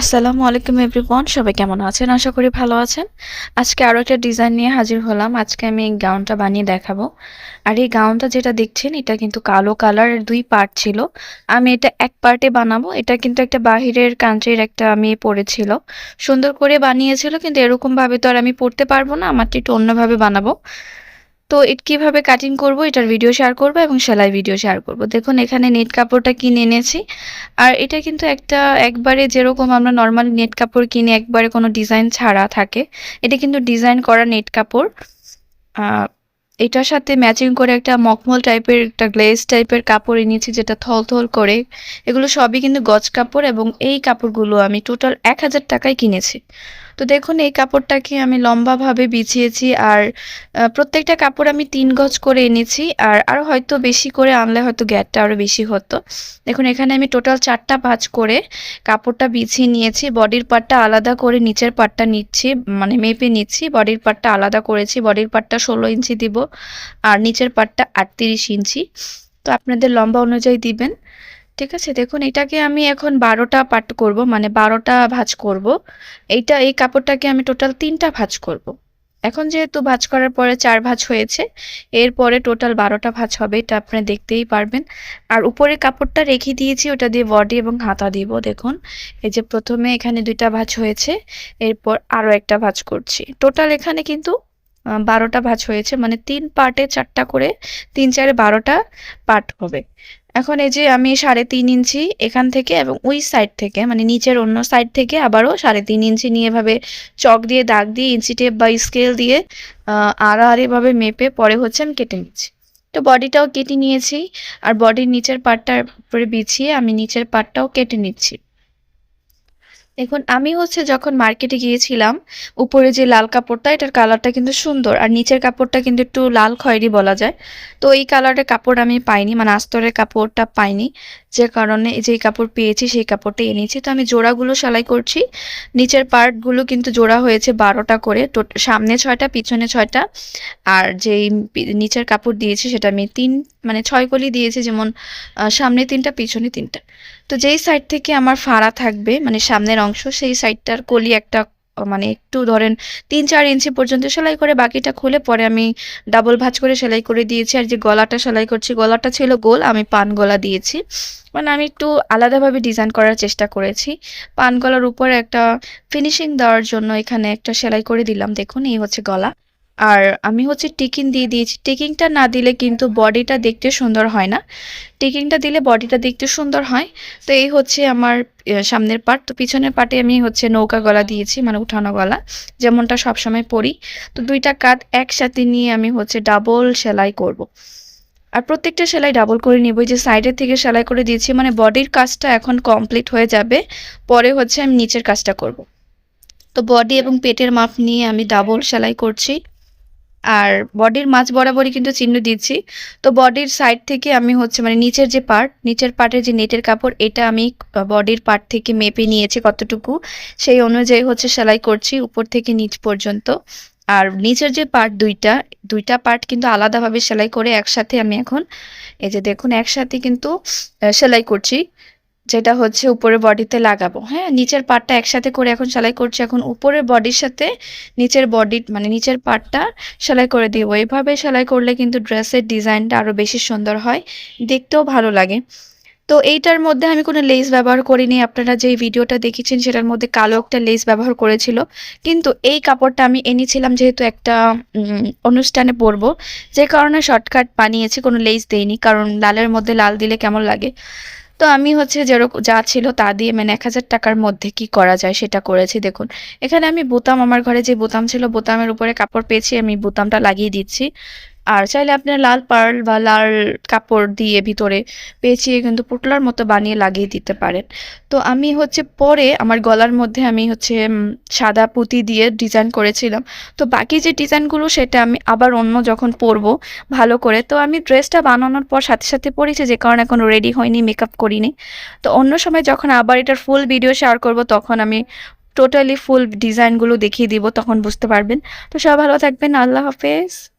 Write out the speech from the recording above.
আসসালামু আলাইকুম এভরিওয়ান, সবাই কেমন আছেন? আশা করি ভালো আছেন। আজকে আরও একটা ডিজাইন নিয়ে হাজির হলাম। আজকে আমি এই গাউনটা বানিয়ে দেখাবো। আর এই গাউনটা যেটা দেখছেন, এটা কিন্তু কালো কালার দুই পার্ট ছিল। আমি এটা এক পার্টে বানাবো। এটা কিন্তু একটা বাহিরের কান্ট্রির একটা মেয়ে পড়েছিল সুন্দর করে বানিয়েছিল, কিন্তু এরকমভাবে তো আর আমি পড়তে পারব না। আমারটা একটু অন্যভাবে বানাবো। তো এট কীভাবে কাটিং করব এটার ভিডিও শেয়ার করব এবং সেলাই ভিডিও শেয়ার করব। দেখুন, এখানে নেট কাপড়টা কিনে এনেছি। আর এটা কিন্তু একটা একবারে যেরকম আমরা নর্মাল নেট কাপড় কিনে একবারে কোনো ডিজাইন ছাড়া থাকে, এটা কিন্তু ডিজাইন করা নেট কাপড়। এটার সাথে ম্যাচিং করে একটা মকমল টাইপের একটা গ্লেজ টাইপের কাপড় এনেছি, যেটা থল থল করে। এগুলো সবই কিন্তু গজ কাপড় এবং এই কাপড়গুলো আমি টোটাল এক হাজার টাকায় কিনেছি। তো দেখুন, এই কাপড়টাকে আমি লম্বাভাবে বিছিয়েছি আর প্রত্যেকটা কাপড় আমি তিন গজ করে এনেছি আর আরও হয়তো বেশি করে আনলে হয়তো গ্যাটটা আরও বেশি হতো। দেখুন, এখানে আমি টোটাল চারটা ভাঁজ করে কাপড়টা বিছিয়ে নিয়েছি, বডির পার্টটা আলাদা করে নিচের পার্টটা নিচ্ছি মানে মেপে নিচ্ছি, বডির পার্টটা আলাদা করেছি, বডির পার্টটা ষোলো ইঞ্চি দিব আর নিচের পার্টটা আটত্রিশ ইঞ্চি। তো আপনাদের লম্বা অনুযায়ী দিবেন। ঠিক আছে, দেখুন এটাকে আমি এখন বারোটা পার্ট করব মানে বারোটা ভাজ করব। এইটা, এই কাপড়টাকে আমি টোটাল তিনটা ভাঁজ করব। এখন যেহেতু ভাজ করার পরে চার ভাঁজ হয়েছে, এরপরে টোটাল বারোটা ভাজ হবে, এটা আপনি দেখতেই পারবেন। আর উপরে কাপড়টা রেখে দিয়েছি, ওটা দিয়ে বডি এবং হাতা দিব, দেখুন। এই যে প্রথমে এখানে দুইটা ভাজ হয়েছে, এরপর আরও একটা ভাজ করছি। টোটাল এখানে কিন্তু বারোটা ভাজ হয়েছে মানে তিন পার্টে চারটা করে, তিন চারে বারোটা পার্ট হবে। এখন এই যে আমি সাড়ে তিন ইঞ্চি এখান থেকে এবং ওই সাইড থেকে মানে নিচের অন্য সাইড থেকে আবারও সাড়ে তিন ইঞ্চি নিয়ে এভাবে চক দিয়ে, দাগ দিয়ে, ইঞ্চি টেপ বা স্কেল দিয়ে আড়াআড়িভাবে মেপে পরে হচ্ছে আমি কেটে নিচ্ছি। তো বডিটাও কেটে নিয়েছি, আর বডির নিচের পার্টটার উপরে বিছিয়ে আমি নিচের পার্টটাও কেটে নিচ্ছি। দেখুন, আমি হচ্ছে যখন মার্কেটে গিয়েছিলাম, উপরে যে লাল কাপড়টা, এটার কালারটা কিন্তু সুন্দর। আর নিচের কাপড়টা কিন্তু একটু লাল খয়েরি বলা যায়। তো এই কালারের কাপড় আমি পাইনি মানে আস্তরের কাপড়টা পাইনি। যে কারণে এই যে কাপড় পেয়েছি, সেই কাপড়টা এনেছি। তো আমি জোড়াগুলো সেলাই করছি। নিচের পার্টগুলো কিন্তু জোড়া হয়েছে বারোটা করে। তো সামনে ছয়টা, পিছনে ছয়টা। আর যেই নিচের কাপড় দিয়েছি সেটা আমি তিন মানে ছয় কলি দিয়েছি যেমন সামনে তিনটা, পিছনে তিনটা। তো যেই সাইড থেকে আমার ফাড়া থাকবে মানে সামনের অংশ, সেই সাইডটার কলি একটা মানে একটু ধরেন তিন চার ইঞ্চি পর্যন্ত সেলাই করে বাকিটা খুলে পরে আমি ডাবল ভাজ করে সেলাই করে দিয়েছি। আর যে গলাটা সেলাই করছি, গলাটা ছিল গোল, আমি পান গলা দিয়েছি। মানে আমি একটু আলাদাভাবে ডিজাইন করার চেষ্টা করেছি। পান গলার উপরে একটা ফিনিশিং দেওয়ার জন্য এখানে একটা সেলাই করে দিলাম। দেখুন, এই হচ্ছে গলা। আর আমি হচ্ছে টিকিন দিয়ে দিয়েছি। টিকিংটা না দিলে কিন্তু বডিটা দেখতে সুন্দর হয় না। টিকিংটা দিলে বডিটা দেখতে সুন্দর হয়। তো এই হচ্ছে আমার সামনের পার্ট তো পিছনের পার্টে আমি হচ্ছে নৌকা গলা দিয়েছি মানে উঠানো গলা। যেমনটা সবসময় পরি। তো দুইটা কাঁধ একসাথে নিয়ে আমি হচ্ছে ডাবল সেলাই করব। আর প্রত্যেকটা সেলাই ডাবল করে নিব। যে সাইডের থেকে সেলাই করে দিয়েছি মানে বডির কাজটা এখন কমপ্লিট হয়ে যাবে। পরে হচ্ছে আমি নিচের কাজটা করব। তো বডি এবং পেটের মাপ নিয়ে আমি ডাবল সেলাই করছি। আর বডির মাঝ বরাবরই কিন্তু চিহ্ন দিচ্ছি। তো বডির সাইড থেকে আমি হচ্ছে মানে নিচের যে পার্ট নিচের পার্টের যে নেটের কাপড়, এটা আমি বডির পার্ট থেকে মেপে নিয়েছি কতটুকু। সেই অনুযায়ী হচ্ছে সেলাই করছি উপর থেকে নিচ পর্যন্ত। আর নিচের যে পার্ট দুইটা দুইটা পার্ট কিন্তু আলাদাভাবে সেলাই করে একসাথে আমি এখন, এই যে দেখুন, একসাথে কিন্তু সেলাই করছি। যেটা হচ্ছে উপরের বডিতে লাগাবো। হ্যাঁ নিচের পার্টটা একসাথে করে এখন সেলাই করছি। এখন উপরের বডির সাথে নিচের বডি মানে নিচের পার্টটা সেলাই করে দিব। এভাবে সেলাই করলে কিন্তু ড্রেসের ডিজাইনটা আরও বেশি সুন্দর হয়। দেখতেও ভালো লাগে। তো এইটার মধ্যে আমি কোনো লেস ব্যবহার করিনি। আপনারা যেই ভিডিওটা দেখেছেন সেটার মধ্যে কালো একটা লেস ব্যবহার করেছিল। কিন্তু এই কাপড়টা আমি এনেছিলাম যেহেতু একটা অনুষ্ঠানে পরবো। যে কারণে শর্টকাট বানিয়েছি, কোনো লেস দেইনি। কারণ লালের মধ্যে লাল দিলে কেমন লাগে? তো আমি হচ্ছে যেরকম যা ছিল তা দিয়ে মানে এক হাজার টাকার মধ্যে কি করা যায় সেটা করেছি, দেখুন। এখানে আমি বোতাম, আমার ঘরে যে বোতাম ছিল, বোতামের উপরে কাপড় পেয়েছি, আমি বোতামটা লাগিয়ে দিচ্ছি। আর চাইলে আপনার লাল পার্ল বা লাল কাপড় দিয়ে ভিতরে পেঁচিয়ে কিন্তু পুটলার মতো বানিয়ে লাগিয়ে দিতে পারেন। তো আমি হচ্ছে পরে আমার গলার মধ্যে আমি হচ্ছে সাদা পুঁতি দিয়ে ডিজাইন করেছিলাম। তো বাকি যে ডিজাইনগুলো সেটা আমি আবার অন্য যখন পরবো ভালো করে, তো আমি ড্রেসটা বানানোর পর সাথে সাথে পরেছি যে কারণে এখন রেডি হয়নি মেকআপ করিনি। তো অন্য সময় যখন আবার এটার ফুল ভিডিও শেয়ার করব তখন আমি টোটালি ফুল ডিজাইনগুলো দেখিয়ে দিব, তখন বুঝতে পারবেন। তো সবাই ভালো থাকবেন, আল্লাহ হাফেজ।